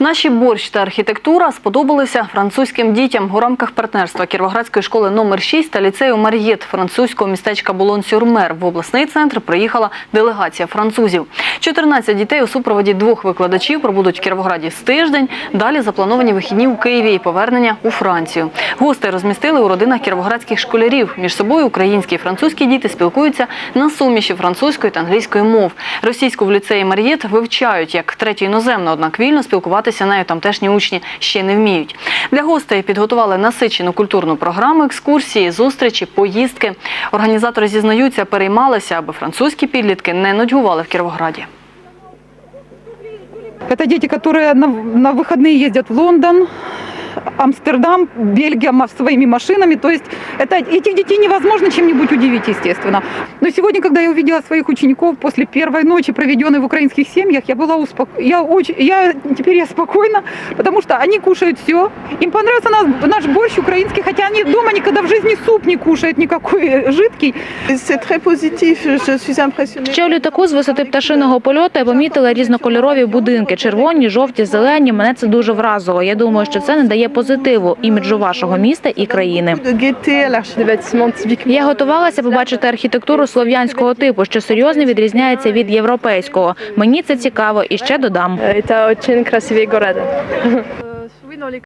Наші борщ та архітектура сподобалися французьким дітям у рамках партнерства Кіровоградської школи номер 6 та ліцею Мар'єт французького містечка Болон-Сюрмер. В обласний центр приїхала делегація французів. 14 дітей у супроводі двох викладачів пробудуть в Кіровограді з тиждень. Далі заплановані вихідні у Києві і повернення у Францію. Гостей розмістили у родинах кіровоградських школярів. Між собою українські і французькі діти спілкуються на суміші французької та англійської мов. Російську в ліцеї Мар'єт вивчають як третю іноземну, однак вільно спілкуватися нею тамтешні учні ще не вміють. Для гостей підготували насичену культурну програму, екскурсії, зустрічі, поїздки. Організатори зізнаються, переймалися, аби французькі підлітки не нудьгували в Кіровограді. Это дети, которые на, на выходные ездят в Лондон, Амстердам, Бельгия ма- своими машинами. То есть это, этих детей невозможно чем-нибудь удивить, естественно. Но сегодня, когда я увидела своих учеников после первой ночи, проведенной в украинских семьях, я была успок... я очень, я теперь я спокойна, потому что они кушают все. Им понравился наш, наш борщ украинский, хотя они дома никогда в жизни суп не кушают никакой э, жидкий. C'est très positif, je suis impressionnée. Ще у літаку з висоти пташиного польоту я помітила різнокольорові будинки: червоні, жовті, зелені. Мене це дуже вразило. Я думаю, що це позитиву іміджу вашого міста і країни. Я готувалася побачити архітектуру слов'янського типу, що серйозно відрізняється від європейського. Мені це цікаво і ще додам. Це дуже красивий город.